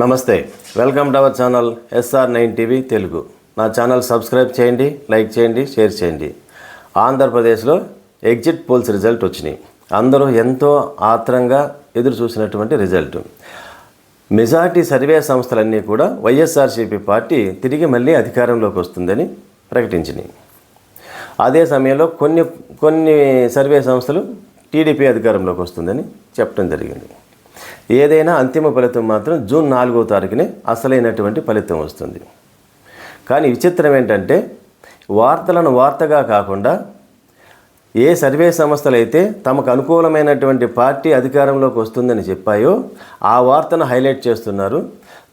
Namaste welcome to our channel SR nine TV Telugu. నా channel subscribe చేయండి like చేయండి share చేయండి. ఆంధ్రప్రదేశ్లో ఎగ్జిట్ పోల్స్ రిజల్ట్ వచ్చినాయి. అందరూ ఎంతో ఆత్రంగా ఎదురు చూసినటువంటి రిజల్ట్. మెజార్టీ సర్వే సంస్థలన్నీ కూడా వైఎస్ఆర్సీపీ పార్టీ తిరిగి మళ్ళీ అధికారంలోకి వస్తుందని ప్రకటించినాయి. అదే సమయంలో కొన్ని కొన్ని సర్వే సంస్థలు టీడీపీ అధికారంలోకి వస్తుందని చెప్పడం జరిగింది. ఏదైనా అంతిమ ఫలితం మాత్రం జూన్ నాలుగో తారీఖునే అసలైనటువంటి ఫలితం వస్తుంది. కానీ విచిత్రం ఏంటంటే వార్తలను వార్తగా కాకుండా ఏ సర్వే సంస్థలు అయితే తమకు అనుకూలమైనటువంటి పార్టీ అధికారంలోకి వస్తుందని చెప్పాయో ఆ వార్తను హైలైట్ చేస్తున్నారు.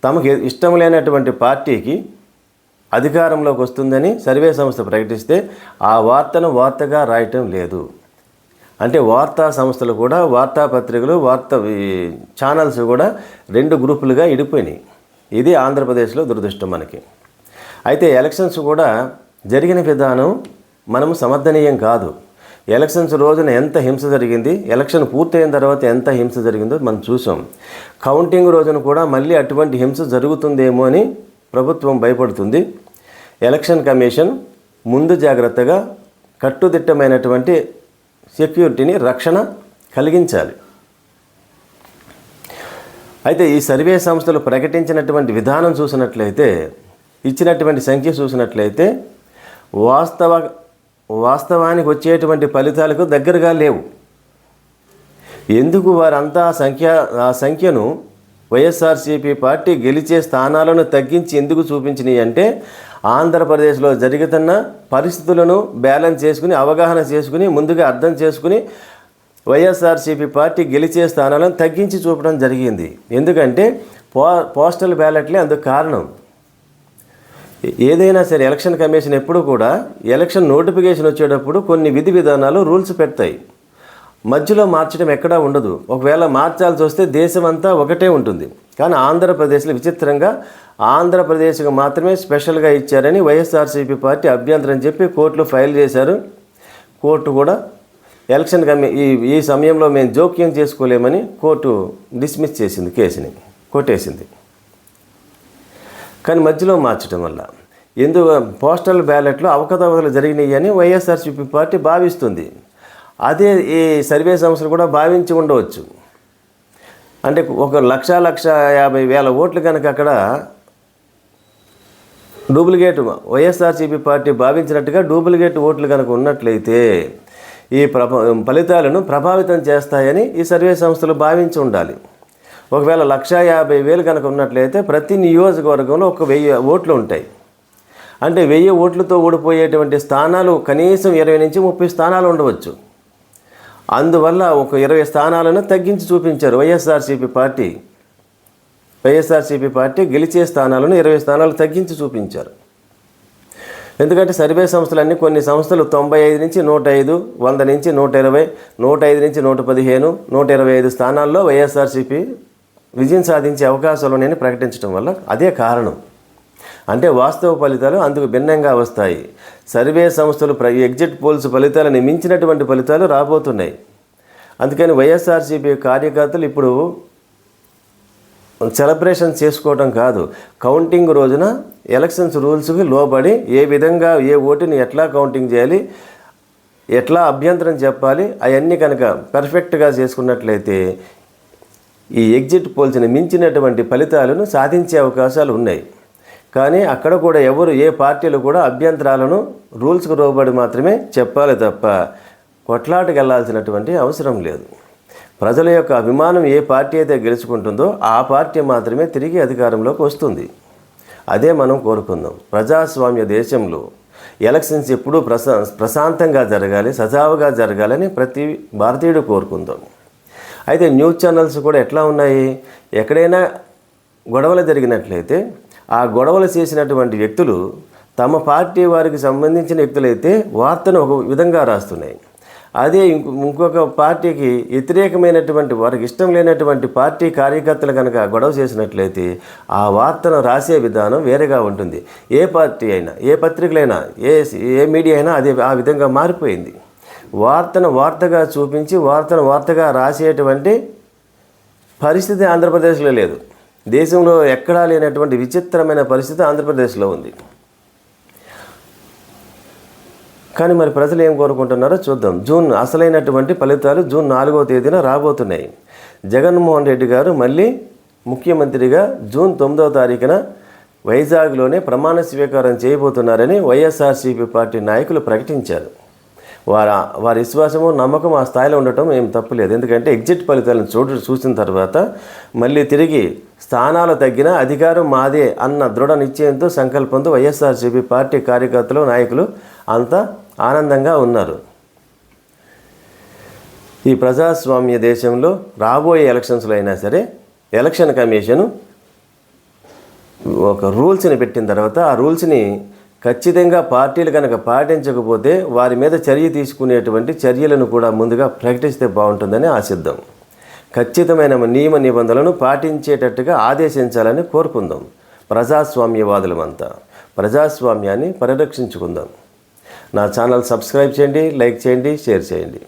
తమకు ఇష్టం లేనటువంటి పార్టీకి అధికారంలోకి వస్తుందని సర్వే సంస్థ ప్రకటిస్తే ఆ వార్తను వార్తగా రాయటం లేదు. అంటే వార్తా సంస్థలు కూడా వార్తాపత్రికలు వార్త ఛానల్స్ కూడా రెండు గ్రూపులుగా ఇడిపోయినాయి. ఇది ఆంధ్రప్రదేశ్లో దురదృష్టం మనకి. అయితే ఎలక్షన్స్ కూడా జరిగిన విధానం మనము సమర్థనీయం కాదు. ఎలక్షన్స్ రోజున ఎంత హింస జరిగింది ఎలక్షన్ పూర్తయిన తర్వాత ఎంత హింస జరిగిందో మనం చూసాం. కౌంటింగ్ రోజున కూడా మళ్ళీ అటువంటి హింస జరుగుతుందేమో అని ప్రభుత్వం భయపడుతుంది. ఎలక్షన్ కమిషన్ ముందు జాగ్రత్తగా కట్టుదిట్టమైనటువంటి సెక్యూరిటీని రక్షణ కలిగించాలి. అయితే ఈ సర్వే సంస్థలు ప్రకటించినటువంటి విధానం చూసినట్లయితే ఇచ్చినటువంటి సంఖ్య చూసినట్లయితే వాస్తవ వాస్తవానికి వచ్చేటువంటి ఫలితాలకు దగ్గరగా లేవు. ఎందుకు వారంతా సంఖ్య ఆ సంఖ్యను వైఎస్ఆర్సీపీ పార్టీ గెలిచే స్థానాలను తగ్గించి ఎందుకు చూపించినాయి అంటే ఆంధ్రప్రదేశ్లో జరుగుతున్న పరిస్థితులను బ్యాలెన్స్ చేసుకుని అవగాహన చేసుకుని ముందుగా అర్థం చేసుకుని వైఎస్ఆర్సీపీ పార్టీ గెలిచే స్థానాలను తగ్గించి చూపడం జరిగింది. ఎందుకంటే పో పోస్టల్ బ్యాలెట్లే అందుకు కారణం. ఏదైనా సరే ఎలక్షన్ కమిషన్ ఎప్పుడు కూడా ఎలక్షన్ నోటిఫికేషన్ వచ్చేటప్పుడు కొన్ని విధి విధానాలు రూల్స్ పెడతాయి. మధ్యలో మార్చడం ఎక్కడా ఉండదు. ఒకవేళ మార్చాల్సి వస్తే దేశం అంతా ఒకటే ఉంటుంది. కానీ ఆంధ్రప్రదేశ్లో విచిత్రంగా ఆంధ్రప్రదేశ్కి మాత్రమే స్పెషల్గా ఇచ్చారని వైఎస్ఆర్సీపీ పార్టీ అభ్యంతరం చెప్పి కోర్టులో ఫైల్ చేశారు. కోర్టు కూడా ఎలక్షన్ కమి ఈ ఈ సమయంలో మేము జోక్యం చేసుకోలేమని కోర్టు డిస్మిస్ చేసింది కేసుని కొట్టేసింది. కానీ మధ్యలో మార్చడం వల్ల ఎందుకు పోస్టల్ బ్యాలెట్లో అవకతవకలు జరిగినాయి అని వైఎస్ఆర్సీపీ పార్టీ భావిస్తుంది. అదే ఈ సర్వే సంస్థలు కూడా భావించి ఉండవచ్చు. అంటే ఒక లక్ష లక్ష యాభై వేల ఓట్లు కనుక అక్కడ డూప్లికేట్ వైఎస్ఆర్సీపీ పార్టీ భావించినట్టుగా డూప్లికేట్ ఓట్లు కనుక ఉన్నట్లయితే ఈ ప్రభ ఫలితాలను ప్రభావితం చేస్తాయని ఈ సర్వే సంస్థలు భావించి ఉండాలి. ఒకవేళ లక్ష యాభై వేలు కనుక ఉన్నట్లయితే ప్రతి నియోజకవర్గంలో ఒక వెయ్యి ఓట్లు ఉంటాయి. అంటే వెయ్యి ఓట్లతో ఓడిపోయేటువంటి స్థానాలు కనీసం ఇరవై నుంచి ముప్పై స్థానాలు ఉండవచ్చు. అందువల్ల ఒక ఇరవై స్థానాలను తగ్గించి చూపించారు వైఎస్ఆర్సీపీ పార్టీ. వైఎస్ఆర్సీపీ పార్టీ గెలిచే స్థానాలను ఇరవై స్థానాలు తగ్గించి చూపించారు. ఎందుకంటే సర్వే సంస్థలన్నీ కొన్ని సంస్థలు తొంభై ఐదు నుంచి నూట ఐదు వంద నుంచి నూట ఇరవై నూట ఐదు నుంచి నూట పదిహేను నూట ఇరవై ఐదు స్థానాల్లో వైఎస్ఆర్సీపీ విజయం సాధించే అవకాశాలు ఉన్నాయని ప్రకటించడం వల్ల అదే కారణం. అంటే వాస్తవ ఫలితాలు అందుకు భిన్నంగా వస్తాయి. సర్వే సంస్థలు ప్ర ఎగ్జిట్ పోల్స్ ఫలితాలను మించినటువంటి ఫలితాలు రాబోతున్నాయి. అందుకని వైఎస్ఆర్సీపీ కార్యకర్తలు ఇప్పుడు సెలబ్రేషన్ చేసుకోవడం కాదు. కౌంటింగ్ రోజున ఎలక్షన్స్ రూల్స్కి లోబడి ఏ విధంగా ఏ ఓటుని ఎట్లా కౌంటింగ్ చేయాలి ఎట్లా అభ్యంతరం చెప్పాలి అవన్నీ కనుక పర్ఫెక్ట్గా చేసుకున్నట్లయితే ఈ ఎగ్జిట్ పోల్స్ని మించినటువంటి ఫలితాలను సాధించే అవకాశాలు ఉన్నాయి. కానీ అక్కడ కూడా ఎవరు ఏ పార్టీలు కూడా అభ్యంతరాలను రూల్స్కు లోబడి మాత్రమే చెప్పాలి తప్ప కొట్లాటకు వెళ్ళాల్సినటువంటి అవసరం లేదు. ప్రజల యొక్క అభిమానం ఏ పార్టీ అయితే గెలుచుకుంటుందో ఆ పార్టీ మాత్రమే తిరిగి అధికారంలోకి వస్తుంది. అదే మనం కోరుకుందాం. ప్రజాస్వామ్య దేశంలో ఎలక్షన్స్ ఎప్పుడూ ప్రశా ప్రశాంతంగా జరగాలి సజావుగా జరగాలని ప్రతి భారతీయుడు కోరుకుందాం. అయితే న్యూస్ ఛానల్స్ కూడా ఎట్లా ఉన్నాయి? ఎక్కడైనా గొడవలు జరిగినట్లయితే ఆ గొడవలు చేసినటువంటి వ్యక్తులు తమ పార్టీ వారికి సంబంధించిన వ్యక్తులైతే వార్తను ఒక విధంగా రాస్తున్నాయి. అదే ఇంకొక పార్టీకి వ్యతిరేకమైనటువంటి వారికి ఇష్టం లేనటువంటి పార్టీ కార్యకర్తలు కనుక గొడవ చేసినట్లయితే ఆ వార్తను రాసే విధానం వేరేగా ఉంటుంది. ఏ పార్టీ అయినా ఏ పత్రికలైనా ఏ ఏ మీడియా అయినా అదే ఆ విధంగా మారిపోయింది. వార్తను వార్తగా చూపించి వార్తను వార్తగా రాసేటువంటి పరిస్థితి ఆంధ్రప్రదేశ్లో లేదు. దేశంలో ఎక్కడా లేనటువంటి విచిత్రమైన పరిస్థితి ఆంధ్రప్రదేశ్లో ఉంది. కానీ మరి ప్రజలు ఏం కోరుకుంటున్నారో చూద్దాం. జూన్ అసలైనటువంటి ఫలితాలు జూన్ నాలుగవ తేదీన రాబోతున్నాయి. జగన్మోహన్ రెడ్డి గారు మళ్ళీ ముఖ్యమంత్రిగా జూన్ తొమ్మిదవ తారీఖున వైజాగ్లోనే ప్రమాణ స్వీకారం చేయబోతున్నారని వైఎస్ఆర్సీపీ పార్టీ నాయకులు ప్రకటించారు. వారి వారి విశ్వాసము నమ్మకం ఆ స్థాయిలో ఉండటం ఏం తప్పులేదు ఎందుకంటే ఎగ్జిట్ ఫలితాలను చూడ చూసిన తర్వాత మళ్ళీ తిరిగి స్థానాలు తగ్గిన అధికారం మాదే అన్న దృఢ నిశ్చయంతో సంకల్పంతో వైఎస్ఆర్సీపీ పార్టీ కార్యకర్తలు నాయకులు అంతా ఆనందంగా ఉన్నారు. ఈ ప్రజాస్వామ్య దేశంలో రాబోయే ఎలక్షన్స్లో అయినా సరే ఎలక్షన్ కమిషను ఒక రూల్స్ని పెట్టిన తర్వాత ఆ రూల్స్ని ఖచ్చితంగా పార్టీలు కనుక పాటించకపోతే వారి మీద చర్య తీసుకునేటువంటి చర్యలను కూడా ముందుగా ప్రకటిస్తే బాగుంటుందని ఆశిద్దాం. ఖచ్చితమైన నియమ నిబంధనలను పాటించేటట్టుగా ఆదేశించాలని కోరుకుందాం. ప్రజాస్వామ్యవాదులమంతా. ప్రజాస్వామ్యాన్ని పరిరక్షించుకుందాం. నా ఛానల్ సబ్స్క్రైబ్ చేయండి లైక్ చేయండి షేర్ చేయండి.